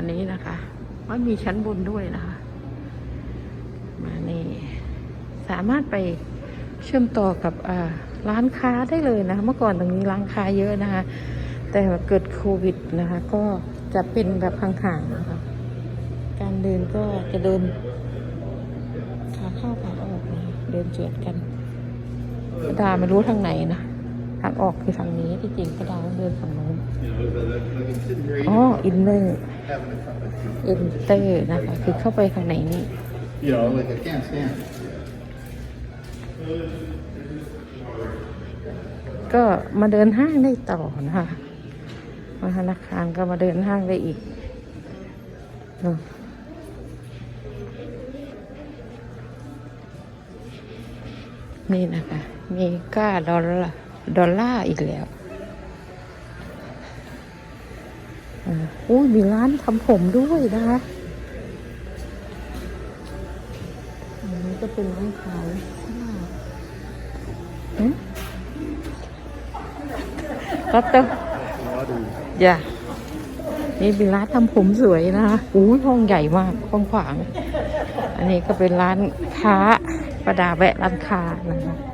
อันนี้นะคะว่ามีชั้นบนด้วยนะคะ มานี่สามารถไปเชื่อมต่อกับร้านค้าได้เลยนะคะ เมื่อก่อนตรงนี้ร้านค้าเยอะนะคะ แต่เกิดโควิดนะคะ ก็จะเป็นแบบห่างๆนะคะ การเดินก็จะเดินขาเข้าขาออกนะเดินเจือดกันดาไม่รู้ทางไหนนะ ทางออกคือทางนี้ที่จริงประดาต้องเดินฝั่งโน้น You know, but like, like I'm sitting here, อ๋ออินเนอร์ having a cup of tea. เอ็นเตอร์นะคะคือเข้าไปข้างในนี่ You know, like I can't stand. ก็มาเดินห้างได้ต่อนะคะมาธนาคารก็มาเดินห้างได้อีกเนอะนี่นะคะ มีก้าดอลลาร์ ดอลลาร์อีกแล้วอุ้ยมีร้านทำผมด้วยนะคะอันนี้ก็เป็นร้านขายเสื้อหืมครับเต้าอย่านี่เป็นร้านทำผมสวยนะคะอู้ยห้องใหญ่มากกว้างขวาง อันนี้ก็เป็นร้านค้าประดาแวะร้านค้านะคะ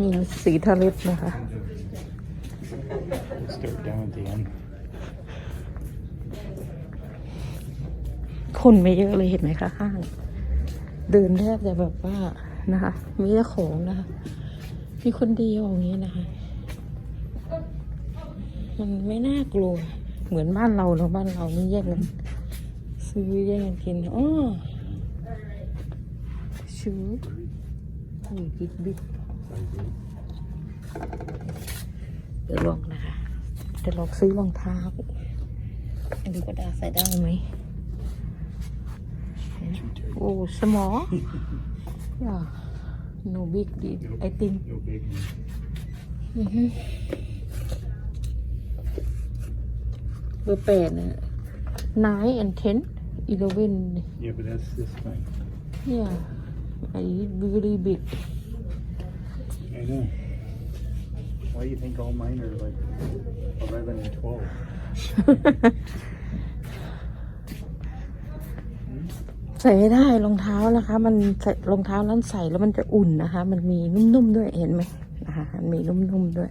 มีสีทะเลนะคะ Start down at the end. คนไม่เยอะเลยเห็นไหมคะห้าง เดินแทบจะแบบว่านะคะ มีแต่ของนะคะ มีคนเดียวอย่างนี้นะคะ มันไม่น่ากลัว เหมือนบ้านเราเนาะบ้านเรานี่แย่งกัน ซื้อแย่งกันกินอ๋อชูอุ้ยบิ๊กบิ๊กเดี๋ยวลองนะคะจะลองซื้อรองเท้าอันนี้ก็ได้ใส่ได้ไหม Oh, small? yeah. No big deal, I think. No big. Mm-hmm. เบอร์แปดนะ nine and ten eleven Yeah, but that's this thing. yeah I eat very big I know. Why do you think all mine are like 11 and 12? ใส่ไม่ได้รองเท้านะคะ มันใส่รองเท้านั้นใส่แล้วมันจะอุ่นนะคะ มันมีนุ่มๆด้วยเห็นไหมนะคะมันมีนุ่มๆด้วย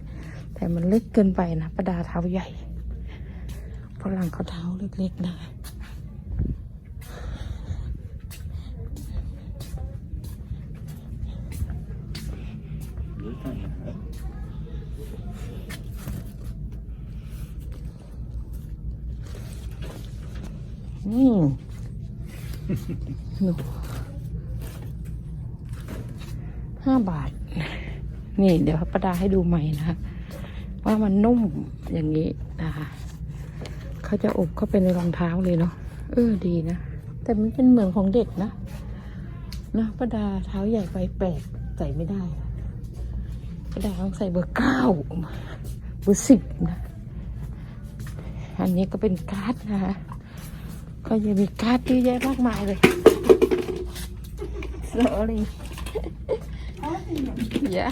แต่มันเล็กเกินไปนะประดาเท้าใหญ่ฝรั่งเขาเท้าเล็กๆนะคะ อืมหนูห้าบาท นี่ เดี๋ยวประดาให้ดูใหม่นะคะว่ามันนุ่มอย่างนี้นะคะเขาจะอบเข้าไปในรองเท้าเลยเนาะเออดีนะ แต่มันเป็นเหมือนของเด็กนะนะประดาเท้าใหญ่ไปแปดใส่ไม่ได้ประดาต้องใส่เบอร์เก้าเบอร์สิบนะ อันนี้ก็เป็นการ์ดนะคะ ก็ยังมีการ์ดเยอะแยะมากมายเลย sorry อย่า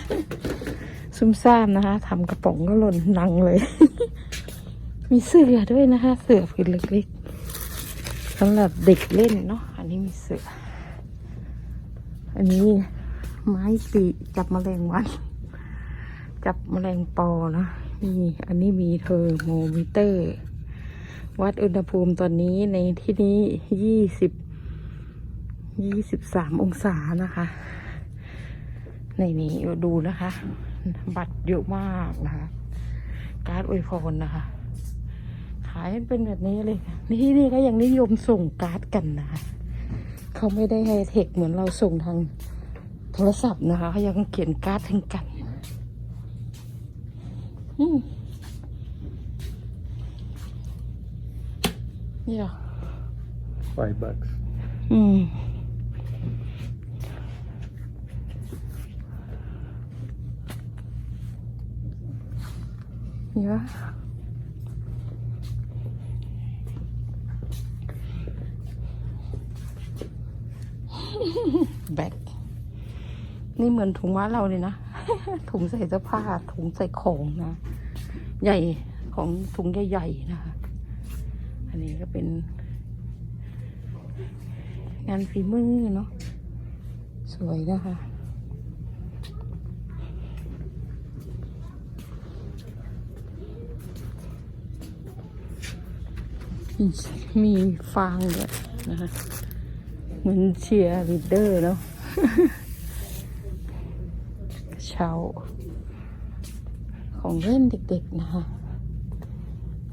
ซุ่มซ่ามนะคะทำกระป๋องก็หล่นนังเลย มีเสือด้วยนะคะเสือผืนเล็กๆสำหรับเด็กเล่นเนาะอันนี้มีเสือ อันนี้ไม้ปีจับแมลงวัน จับแมลงปอนะนี่อันนี้มีเทอร์โมมิเตอร์ วัดอุณหภูมิตอนนี้ในที่นี้ยี่สิบยี่สิบสามองศานะคะ ในนี้ดูนะคะ บัตรเยอะมากนะคะ การ์ดอวยพรนะคะ ขายเป็นแบบนี้เลยค่ะที่นี่ก็ยังนิยมส่งการ์ดกันนะคะเขาไม่ได้ไฮเทคเหมือนเราส่งทางโทรศัพท์นะคะเขายังเขียนการ์ดถึงกัน อืม เนี่ย Five bucks. อืม Yeah. แบกนี่เหมือนถุงม้าเราเลยนะ ถุงใส่เสื้อผ้า ถุงใส่ของนะ ใหญ่ของถุงใหญ่ๆนะคะอั นนี้ก็เป็น งานฝีมือเนาะ สวยนะคะมีฟางด้วยนะคะเหมือนเชียร์ลีดเดอร์เนาะเช้าของเล่นเด็กๆนะคะ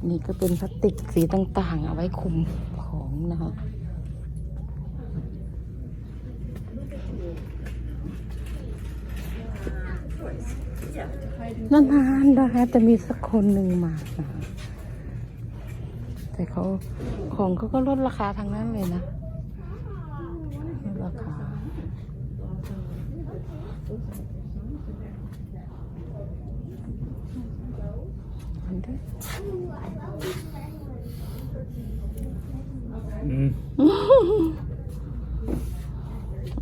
นี่ก็เป็นพลาสติกสีต่างๆ เอาไว้คุมของนะคะนานๆนะคะจะมีสักคนหนึ่งมานะแต่เขาของเขาก็ลดราคาทางนั้นเลยนะลดราคา อันเด้อ Mm.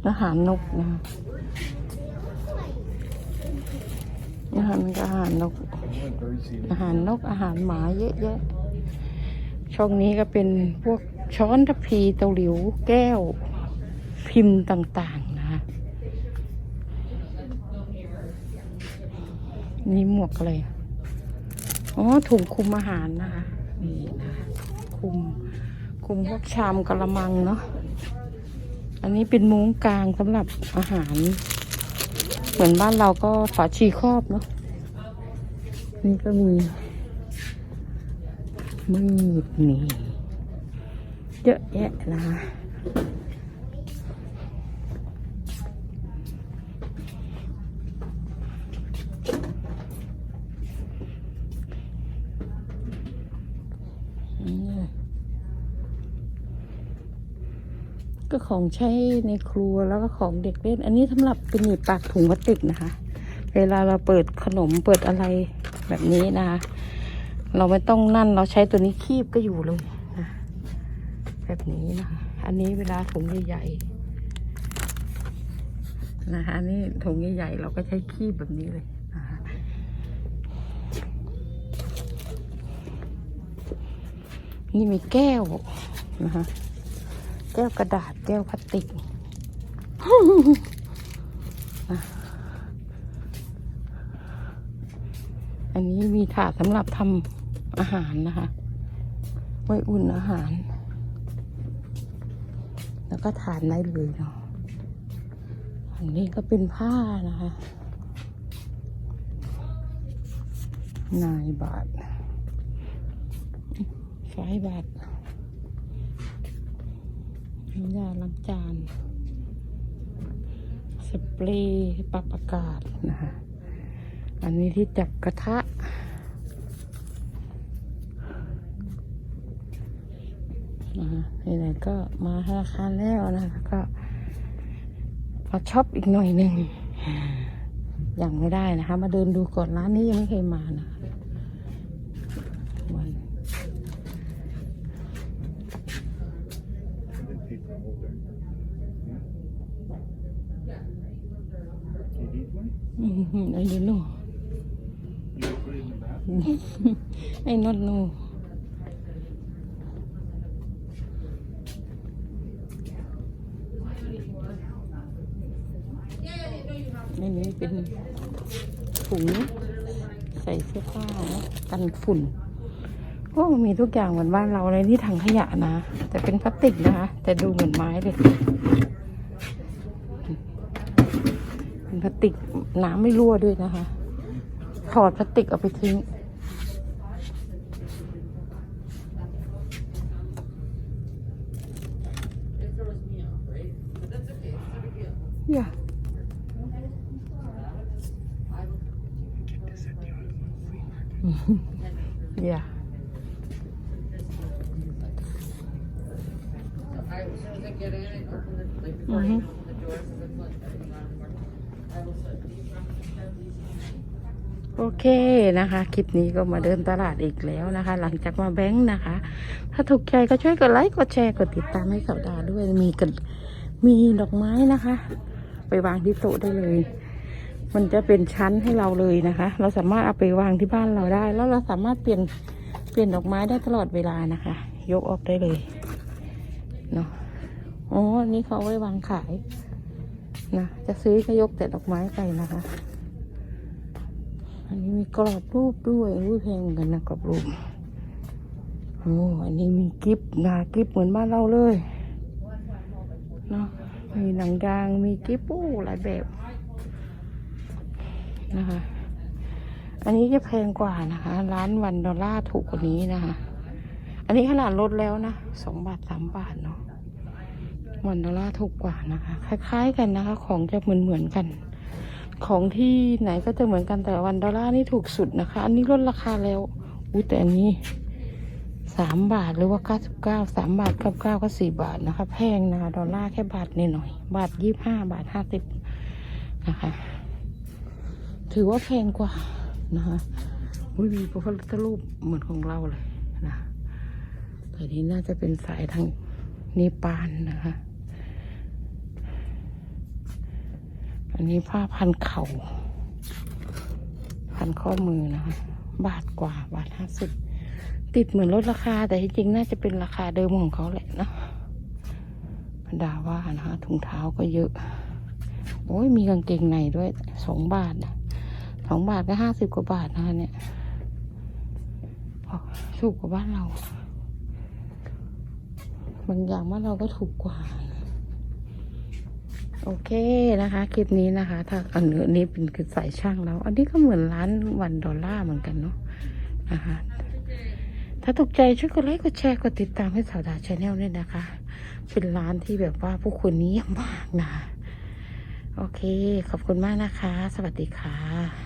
อาหารนกนะคะอาหารก็อาหารนก อาหารนกอาหารหมาเยอะแยะช่องนี้ก็เป็นพวกช้อนทัพพีเตาหลิวแก้ว พิมพ์ต่างๆนะคะนี่หมวกอะไรอะ อ๋อถุงคุมอาหารนะคะนี่นะคะคุมคุมพวกชามกระมังเนาะอันนี้เป็นมุ้งกลางสำหรับอาหาร เหมือนบ้านเราก็ฝาชีครอบเนาะนี่ก็มีมีดนี่เยอะแยะนะคะ ก็ของใช้ในครัวแล้วก็ของเด็กเล่น อันนี้สำหรับเป็นหนีบปากถุงพลาสติกนะคะ เวลาเราเปิดขนมเปิดอะไรแบบนี้นะคะเราไม่ต้องนั่นเราใช้ตัวนี้คีบก็อยู่เลยนะแบบนี้นะคะอันนี้เวลาถุงใหญ่ๆนะคะนนี้ถุงใหญ่ๆเราก็ใช้คีบแบบนี้เลย นี่มีแก้วนะคะแก้วกระดาษแก้วพลาสติกอันนี้มีถาดสำหรับทำอาหารนะคะไว้อุ่นอาหาร แล้วก็ทานได้เลยเนาะอันนี้ก็เป็นผ้านะคะนายบาท ไฟบาทน้ำยาล้างจาน สเปรย์ปรับอากาศนะคะอันนี้ที่จับกระทะนะคะไหนๆก็มาธนาคารแล้วนะคะก็มาช็อปอีกหน่อยหนึ่งยังไม่ได้นะคะ มาเดินดูก่อนร้านนี้ยังไม่เคยมานะวัน paper holder. You need one? อืมไอ้ดูโน่ You can put it in the bathroom. ไอ้นอด โน่อันนี้เป็นถุงใส่เสื้อผ้ากันฝุ่น โอ้มีทุกอย่างเหมือนบ้านเราเลยนี่ถังขยะนะ แต่เป็นพลาสติกนะคะ แต่ดูเหมือนไม้เลยเป็นพลาสติกน้ำไม่รั่วด้วยนะคะ ถอดพลาสติกเอาไปทิ้ง Yeah. yeah. I, as soon as I get in and open the, like, before I Mhm. open the doors, so that's like, I don't know, I will set these โอเคนะคะ คลิปนี้ก็มาเดินตลาดอีกแล้วนะคะ หลังจากมาแบงค์นะคะ ถ้าถูกใจก็ช่วยกดไลค์กดแชร์กดติดตามให้สัปดาด้วยมีกันมีดอกไม้นะคะ ไปวางที่โต๊ะได้เลย มันจะเป็นชั้นให้เราเลยนะคะ เราสามารถเอาไปวางที่บ้านเราได้ แล้วเราสามารถเปลี่ยนเปลี่ยนดอกไม้ได้ตลอดเวลานะคะ ยกออกได้เลยเนาะ อ๋ออันนี้เขาไว้วางขายนะจะซื้อก็ยกแต่ดอกไม้ไปนะคะ อันนี้มีกรอบรูปด้วยอุ้ยแพงเหมือนกันนะกรอบรูปโอ้อันนี้มีกิฟต์นะกิฟต์เหมือนบ้านเราเลยเนาะมีหนังยางมีกิฟต์โอ้หลายแบบนะคะ อันนี้จะแพงกว่านะคะ ร้านวันดอลลาร์ถูกกว่านี้นะคะ อันนี้ขนาดลดแล้วนะสองบาทสามบาทเนาะ วันดอลลาร์ถูกกว่านะคะ คล้ายๆกันนะคะ ของจะเหมือนเหมือนๆกัน ของที่ไหนก็จะเหมือนกันแต่วันดอลลาร์นี่ถูกสุดนะคะ อันนี้ลดราคาแล้วอุ้ยแต่อันนี้สามบาทหรือว่าเก้าสิบเก้าสามบาทเก้าเก้าก็สี่บาทนะคะ แพงนะคะดอลลาร์แค่บาทนิดหน่อย บาทยี่ห้าบาทห้าสิบนะคะ ถือว่าแพงกว่านะคะอุ้ยมีพระพุทธรูปเหมือนของเราเลยนะแต่นี้น่าจะเป็นสายทางเนปาลนะคะ อันนี้ผ้าพันเข่า พันข้อมือนะคะ บาทกว่าบาทห้าสิบติดเหมือนลดราคา แต่ที่จริงน่าจะเป็นราคาเดิมของเขาแหละนะบรรดาว่านะคะถุงเท้าก็เยอะ โอ้ยมีกางเกงในด้วยสองบาทนะสองบาทก็ห้าสิบกว่าบาทนะคะเนี่ยถูกกว่าบ้านเรา บางอย่างบ้านเราก็ถูกกว่า โอเคนะคะ คลิปนี้นะคะ ถ้าอันนี้เป็นคือสายช่างแล้ว อันนี้ก็เหมือนร้านวันดอลลาร์เหมือนกันเนาะนะคะ ถ้าถูกใจช่วยกดไลค์กดแชร์กดติดตามให้สาวดาชาแนลด้วยนะคะ เป็นร้านที่แบบว่าผู้คนนิยมมากนะ โอเค ขอบคุณมากนะคะ สวัสดีค่ะ